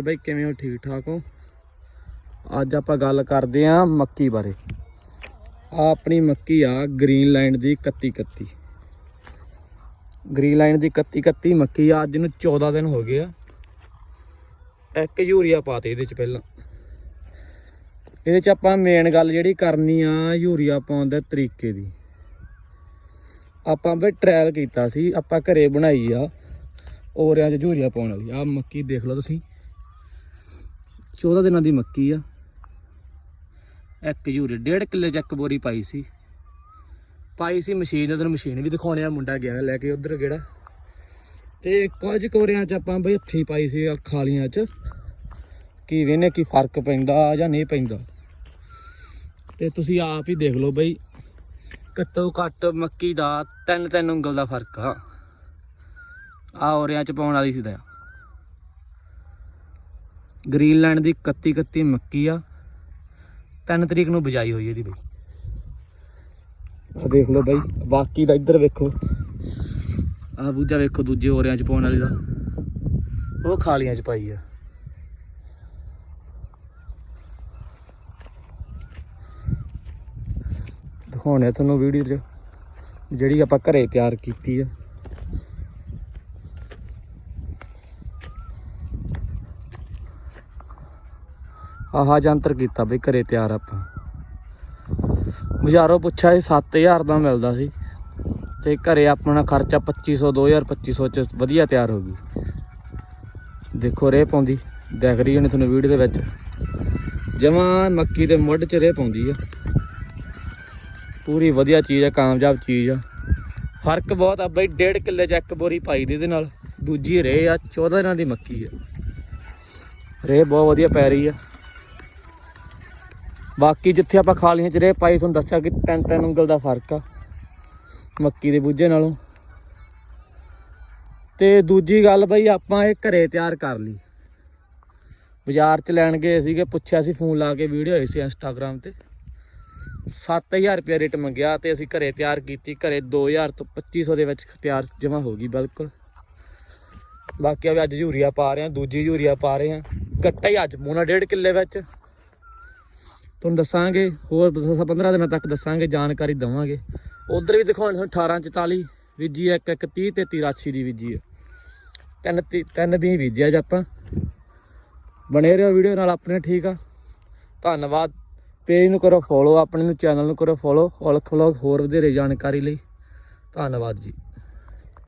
ਬਾਈ ਕਿਵੇਂ ਹੋ? ਠੀਕ ਠਾਕ ਹੋ? ਅੱਜ ਆਪਾਂ ਗੱਲ ਕਰਦੇ ਆਂ ਮੱਕੀ ਬਾਰੇ। ਆ ਆਪਣੀ ਮੱਕੀ ਆ ਗ੍ਰੀਨਲੈਂਡ ਦੀ 3131 ਲਾਈਨ ਦੀ 3131 ਮੱਕੀ ਆ, ਅੱਜ ਨੂੰ 14 ਦਿਨ ਹੋ ਗਏ ਆ। ਇੱਕ ਯੂਰੀਆ ਪਾਤੇ ਇਹਦੇ ਚ ਪਹਿਲਾਂ। ਇਹਦੇ ਚ ਆਪਾਂ ਮੇਨ ਗੱਲ ਜਿਹੜੀ ਕਰਨੀ ਆ ਯੂਰੀਆ ਪਾਉਣ ਦੇ ਤਰੀਕੇ ਦੀ। ਆਪਾਂ ਵੀ ਟ੍ਰਾਇਲ ਕੀਤਾ ਸੀ, ਆਪਾਂ ਘਰੇ ਬਣਾਈ ਆ, ਔਰਿਆਂ 'ਚ ਯੂਰੀਆ ਪਾਉਣ ਵਾਲੀ। ਆ ਮੱਕੀ ਦੇਖ ਲਓ ਤੁਸੀਂ। 14 ਦਿਨਾਂ ਦੀ ਮੱਕੀ ਆ। ਇੱਕ ਯੂਰੀ ਡੇਢ ਕਿੱਲੇ ਚੱਕ ਬੋਰੀ ਪਾਈ ਸੀ। ਪਾਈ ਸੀ ਮਸ਼ੀਨ, ਜਦੋਂ ਮਸ਼ੀਨ ਵੀ ਦਿਖਾਉਣੇ ਆ, ਮੁੰਡਾ ਗਿਆ ਲੈ ਕੇ ਉਧਰ ਕਿਹੜਾ ਤੇ ਕੁਝ ਕੋਰਿਆਂ ਚ ਆਪਾਂ ਬਈ ਹੱਥੀਂ ਪਾਈ ਸੀ, ਆਹ ਖਾਲੀਆਂ ਚ। ਕੀ ਵੇਨੇ ਕੀ ਫ਼ਰਕ ਪੈਂਦਾ ਜਾਂ ਨਹੀਂ ਪੈਂਦਾ। ਤੇ ਤੁਸੀਂ ਆਪ ਹੀ ਦੇਖ ਲਓ ਬਈ, ਘੱਟੋ ਘੱਟ ਮੱਕੀ ਦਾ ਤਿੰਨ ਤਿੰਨ ਉਂਗਲ ਦਾ ਫ਼ਰਕ ਆ। ਆ ਔਰਿਆਂ ਚ ਪਾਉਣ ਵਾਲੀ ਸੀ ਤਾਂ। ਗ੍ਰੀਨਲੈਂਡ ਦੀ 31 31 ਮੱਕੀ ਆ। 3 ਤਰੀਕ ਨੂੰ ਬਜਾਈ ਹੋਈ ਇਹਦੀ ਬਈ। ਆ ਦੇਖ ਲਓ ਬਾਈ, ਬਾਕੀ ਦਾ ਇੱਧਰ ਵੇਖੋ। ਆ ਬੂਜਾ ਵੇਖੋ ਦੂਜੇ ਔਰਿਆਂ ਚ ਪਾਉਣ ਵਾਲੀ ਦਾ। ਉਹ ਖਾਲੀਆਂ ਚ ਪਾਈ ਆ। ਦਿਖਾਉਣੇ ਆ ਤੁਹਾਨੂੰ ਵੀਡੀਓ 'ਚ, ਜਿਹੜੀ ਆਪਾਂ ਘਰੇ ਤਿਆਰ ਕੀਤੀ ਆ। ਆਹਾ ਜੰਤਰ ਕੀਤਾ ਬਈ, ਘਰੇ ਤਿਆਰ ਆਪਾਂ। ਬਾਜ਼ਾਰੋਂ ਪੁੱਛਿਆ ਸੀ 7000 ਦਾ ਮਿਲਦਾ ਸੀ। ਤੇ ਘਰੇ ਆਪਣਾ ਖਰਚਾ 2500 2000 2500 ਚ ਵਧੀਆ ਤਿਆਰ ਹੋ ਗਈ। ਦੇਖੋ, ਰੇ ਪਾਉਂਦੀ। ਦੇਖ ਰਹੀ ਹੋਣੀ ਤੁਹਾਨੂੰ ਵੀਡੀਓ ਦੇ ਵਿੱਚ। ਜਮਾਂ ਮੱਕੀ ਦੇ ਮੁੱਢ ਚ ਰੇ ਪਾਉਂਦੀ ਆ। ਪੂਰੀ ਵਧੀਆ ਚੀਜ਼ ਆ, ਕਾਮਯਾਬ ਚੀਜ਼ ਆ। ਫ਼ਰਕ ਬਹੁਤ ਆ ਬਈ, ਡੇਢ ਕਿੱਲੇ ਚ ਇੱਕ ਬੋਰੀ ਪਾਈ ਦੀ ਇਹਦੇ ਨਾਲ। ਦੂਜੀ ਰੇ ਆ 14 ਦਿਨਾਂ ਦੀ ਮੱਕੀ ਆ। ਰੇ ਬਹੁਤ ਵਧੀਆ ਪੈ ਰਹੀ ਆ। ਬਾਕੀ ਜਿੱਥੇ ਆਪਾਂ ਖਾਲੀਆਂ ਚ ਰੇ ਪਾਈ ਤੁਹਾਨੂੰ ਦੱਸਿਆ ਕਿ ਤਿੰਨ ਤਿੰਨ ਉਂਗਲ ਦਾ ਫ਼ਰਕ ਆ, ਮੱਕੀ ਦੇ ਬੂਝੇ ਨਾਲੋਂ। ਤੇ ਦੂਜੀ ਗੱਲ ਬਈ, ਆਪਾਂ ਇਹ ਘਰੇ ਤਿਆਰ ਕਰ ਲਈ। ਬਾਜ਼ਾਰ ਚ ਲੈਣ ਗਏ ਸੀਗੇ, ਪੁੱਛਿਆ ਸੀ, ਫੋਨ ਲਾ ਕੇ ਵੀਡੀਓ ਹੋਈ ਸੀ ਇੰਸਟਾਗ੍ਰam ਤੇ। 7000 ਰੁਪਏ ਰੇਟ ਮੰਗਿਆ ਤੇ ਅਸੀਂ ਘਰੇ ਤਿਆਰ ਕੀਤੀ, ਘਰੇ 2000 ਤੋਂ 2500 ਦੇ ਵਿੱਚ ਤਿਆਰ ਜਮਾ ਹੋ ਗਈ ਬਿਲਕੁਲ। ਬਾਕੀ ਆ ਅੱਜ ਯੂਰੀਆ ਪਾ ਰਹੇ ਆ ਦੂਜੀ ਯੂਰੀਆ ਪਾ ਰਹੇ ਆ ਕੱਟਾ ਹੀ ਅੱਜ ਮੋਨਾ ਡੇਢ ਕਿੱਲੇ ਵਿੱਚ। ਤੁਹਾਨੂੰ ਦੱਸਾਂਗੇ ਹੋਰ 15 ਦਿਨਾਂ ਤੱਕ ਦੱਸਾਂਗੇ ਜਾਣਕਾਰੀ ਦਵਾਂਗੇ। ਉਧਰ ਵੀ ਦਿਖਾਉਣ ਤੁਹਾਨੂੰ 1844 ਬੀਜੀ ਆ, ਇੱਕ ਇੱਕ 30 ਤੇ 83 ਦੀ ਬੀਜੀ ਹੈ। ਤਿੰਨ ਤੀ- ਤਿੰਨ ਵੀ ਬੀਜਿਆ ਅੱਜ ਆਪਾਂ। ਬਣੇ ਰਹੋ ਵੀਡੀਓ ਨਾਲ ਆਪਣੇ ਠੀਕ ਆ। ਧੰਨਵਾਦ। ਪੇਜ ਨੂੰ ਕਰੋ ਫੋਲੋ ਆਪਣੇ ਨੂੰ ਚੈਨਲ ਨੂੰ ਕਰੋ ਫੋਲੋ ਔਲਖ ਵਲੌਗ ਹੋਰ ਵਧੇਰੇ ਜਾਣਕਾਰੀ ਲਈ। ਧੰਨਵਾਦ ਜੀ।